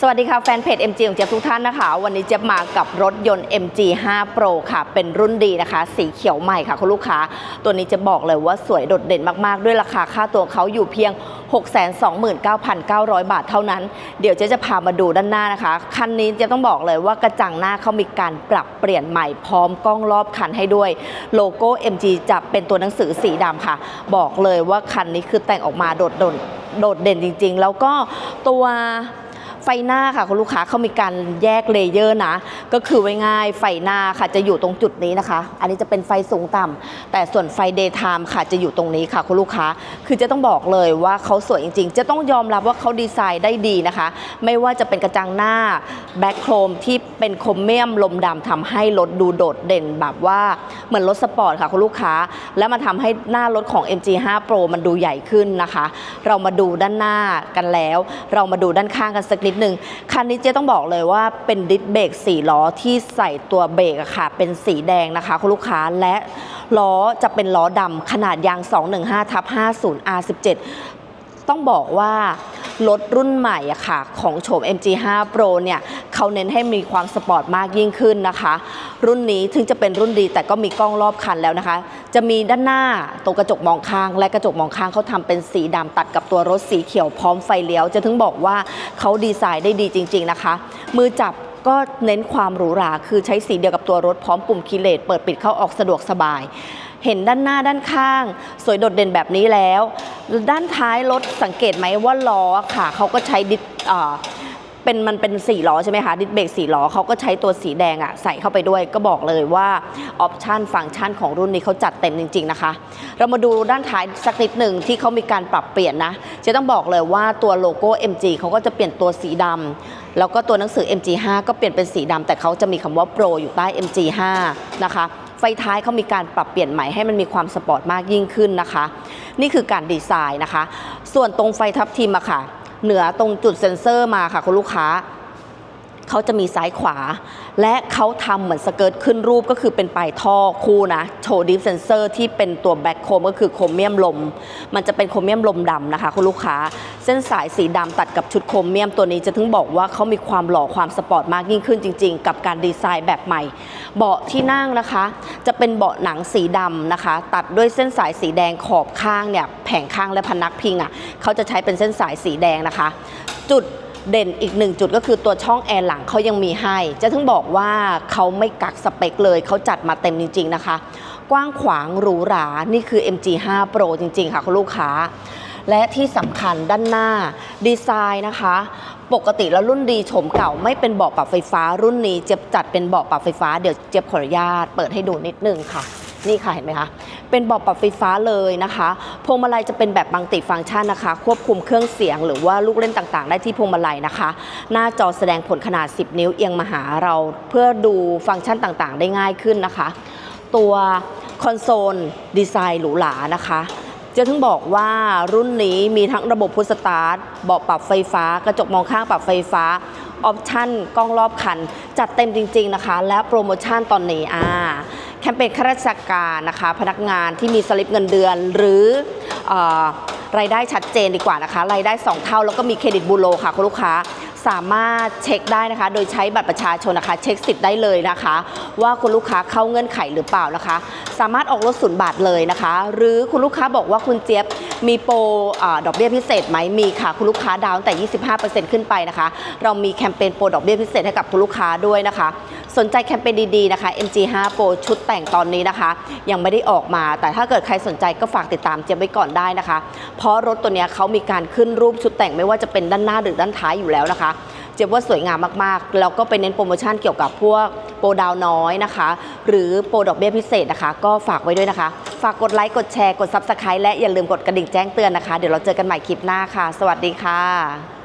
สวัสดีค่ะแฟนเพจ MG ของเจี๊ยบทุกท่านนะคะ วันนี้เจี๊ยบมากับรถยนต์ MG 5 Pro ค่ะ เป็นรุ่นดีนะคะ สีเขียวใหม่ค่ะคุณลูกค้า ตัวนี้จะบอกเลยว่าสวยโดดเด่นมากๆ ด้วยราคาค่าตัวเขาอยู่เพียง 629,900 บาทเท่านั้น เดี๋ยวเจ๊จะพามาดูด้านหน้านะคะ คันนี้เจะต้องบอกเลยว่ากระจังหน้าเขามีการปรับเปลี่ยนใหม่พร้อมกล้องรอบคันให้ด้วย โลโก้ MG จะเป็นตัวหนังสือสีดำค่ะ บอกเลยว่าคันนี้คือแต่งออกมาโดดเด่นโดดเด่นจริง ๆ แล้วก็ตัว ไฟหน้าค่ะคุณลูกค้าเขามีการแยกเลเยอร์นะ ก็คือไว้ง่ายไฟหน้าค่ะจะอยู่ตรงจุดนี้นะคะ อันนี้จะเป็นไฟสูงต่ำแต่ส่วนไฟเดย์ไทม์ค่ะจะอยู่ตรงนี้ค่ะคุณลูกค้า คือจะต้องบอกเลยว่าเขาสวยจริง ๆ จะต้องยอมรับว่าเขาดีไซน์ได้ดีนะคะ ไม่ว่าจะเป็นกระจังหน้าแบ็คโครมที่เป็นโครเมียมลมดำทำให้รถดูโดดเด่นแบบว่าเหมือนรถสปอร์ตค่ะคุณลูกค้า แล้วมาทำให้หน้ารถของ MG5 Pro มันดูใหญ่ขึ้นนะคะ เรามาดูด้านหน้ากันแล้ว เรามาดูด้านข้างกันสักนิดนึงคันนี้เจ๊ต้องบอกเลยว่าเป็นดิสเบรกสี่ล้อที่ใส่ตัวเบรกอะค่ะ เป็นสีแดงนะคะคุณลูกค้าและล้อจะเป็นล้อดำขนาดยาง 215ทับ50 R17 ต้องบอกว่า รถรุ่นใหม่อะค่ะของโฉม MG5 Pro เนี่ยเขาเน้นให้มีความสปอร์ตมากยิ่งขึ้นนะคะ รุ่นนี้ถึงจะเป็นรุ่นดีแต่ก็มีกล้องรอบคันแล้วนะคะ จะมีด้านหน้าตรงกระจกมองข้าง และกระจกมองข้างเขาทำเป็นสีดำตัดกับตัวรถสีเขียวพร้อมไฟเลี้ยว จะถึงบอกว่าเขาดีไซน์ได้ดีจริง ๆนะคะ มือจับ ก็เน้นความหรูหราคือใช้สีเดียวกับตัวรถพร้อมปุ่มคีย์เลสเปิดปิดเข้าออกสะดวกสบาย เห็นด้านหน้าด้านข้าง สวยโดดเด่นแบบนี้แล้ว ด้านท้ายรถสังเกตไหมว่าล้อค่ะเขาก็ใช้ดิส เป็นมันเป็นสี่ล้อใช่ไหมคะดิสเบรกสี่ล้อเขาก็ใช้ตัวสีแดงอะใส่เข้าไปด้วยก็บอกเลยว่าออปชันฟังก์ชันของรุ่นนี้เขาจัดเต็มจริง ๆ นะคะ เรามาดูด้านท้ายสักนิดหนึ่งที่เขามีการปรับเปลี่ยนนะจะต้องบอกเลยว่าตัวโลโก้ MG เขาก็จะเปลี่ยนตัวสีดำแล้วก็ตัวหนังสือ MG5 ก็เปลี่ยนเป็นสีดำแต่เขาจะมีคำว่า Pro อยู่ใต้ MG5 นะคะไฟท้ายเขามีการปรับเปลี่ยนใหม่ให้มันมีความสปอร์ตมากยิ่งขึ้นนะคะ นี่คือการดีไซน์นะคะ ส่วนตรงไฟทับทิมอะค่ะ เหนือตรงจุดเซ็นเซอร์มาค่ะคุณลูกค้า เขาจะมีซ้ายขวา และเขาทำเหมือนสเกิร์ตขึ้นรูปก็คือเป็นปลายท่อคู่นะโชว์ดิฟเซนเซอร์ที่เป็นตัวแบ็คโคมก็คือโครเมียมลม มันจะเป็นโครเมียมลมดำนะคะคุณลูกค้า เส้นสายสีดำตัดกับชุดโครเมียมตัวนี้จะถึงบอกว่าเขามีความหล่อความสปอร์ตมากยิ่งขึ้นจริง ๆ กับการดีไซน์แบบใหม่ เบาะที่นั่งนะคะ จะเป็นเบาะหนังสีดำนะคะ ตัดด้วยเส้นสายสีแดงขอบข้างเนี่ยแผงข้างและพนักพิงอะเขาจะใช้เป็นเส้นสายสีแดงนะคะ จุด เด่นอีกหนึ่งจุดก็คือตัวช่องแอร์หลังเขายังมีให้จะถึงบอกว่าเขาไม่กักสเปคเลยเขาจัดมาเต็มจริง ๆ นะคะ กว้างขวางหรูหรา นี่คือ MG5 Pro จริง ๆ ค่ะคุณลูกค้า และที่สำคัญด้านหน้า ดีไซน์นะคะ ปกติแล้วรุ่นดีโฉมเก่าไม่เป็นเบาะปรับไฟฟ้ารุ่นนี้เจ็บจัดเป็นเบาะปรับไฟฟ้าเดี๋ยวเจ็บขออนุญาตเปิดให้ดูนิดนึงค่ะ นี่ค่ะเห็นไหมคะ เป็นบาะปรับไฟฟ้าเลยนะคะ พวงมาลัยจะเป็นแบบมัลติฟังก์ชันนะคะ ควบคุมเครื่องเสียงหรือว่าลูกเล่นต่างๆ ได้ที่พวงมาลัยนะคะ หน้าจอแสดงผลขนาด 10 นิ้วเอียงมาหาเราเพื่อดูฟังก์ชันต่างๆ ได้ง่ายขึ้นนะคะ ตัวคอนโซลดีไซน์หรูหรานะคะจะถึงบอกว่ารุ่นนี้มีทั้งระบบพุชสตาร์ทเบาะปรับไฟฟ้า กระจกมองข้างปรับไฟฟ้า ออปชั่นกล้องรอบคัน จัดเต็มจริง ๆ นะคะ และโปรโมชั่นตอนนี้อ่า มเปญข้าราชการนะคะ พนักงานที่มีสลิปเงินเดือน หรือออรายได้ชัดเจนดีกว่านะคะ รายได้ 2 เท่าแล้วก็มีเครดิตบูโรค่ะคุณลูกค้าสามารถเช็คได้นะคะ โดยใช้บัตรประชาชนนะคะ เช็คสิทธิ์ได้เลยนะคะ ว่าคุณลูกค้าเข้าเงื่อนไขหรือเปล่านะคะ สามารถออกรถศูนย์บาทเลยนะคะ หรือคุณลูกค้าบอกว่าคุณเจี๊ยบ มีโปรอดอกเบี้ยพิเศษไหมมีค่ะคุณลูกค้าดาวตั้งแต่ 25%ขึ้นไปนะคะ เรามีแคมเปญโปรดอกเบี้ยพิเศษให้กับคุณลูกค้าด้วยนะคะ สนใจแคมเปญดีๆนะคะ MG5 Pro ชุดแต่งตอนนี้นะคะ ยังไม่ได้ออกมา แต่ถ้าเกิดใครสนใจก็ฝากติดตามเจี๊ยบไว้ก่อนได้นะคะ เพราะรถตัวเนี้ยเขามีการขึ้นรูปชุดแต่งไม่ว่าจะเป็นด้านหน้าหรือด้านท้ายอยู่แล้วนะคะเจ็บว่าสวยงามมากๆ แล้วก็ไปเน้นโปรโมชั่นเกี่ยวกับพวกโปรดาวน้อยนะคะ หรือโปรดอกเบี้ยพิเศษนะคะ ก็ฝากไว้ด้วยนะคะ ฝากกดไลค์ กดแชร์ กด Subscribe และอย่าลืมกดกระดิ่งแจ้งเตือนนะคะ เดี๋ยวเราเจอกันใหม่คลิปหน้าค่ะ สวัสดีค่ะ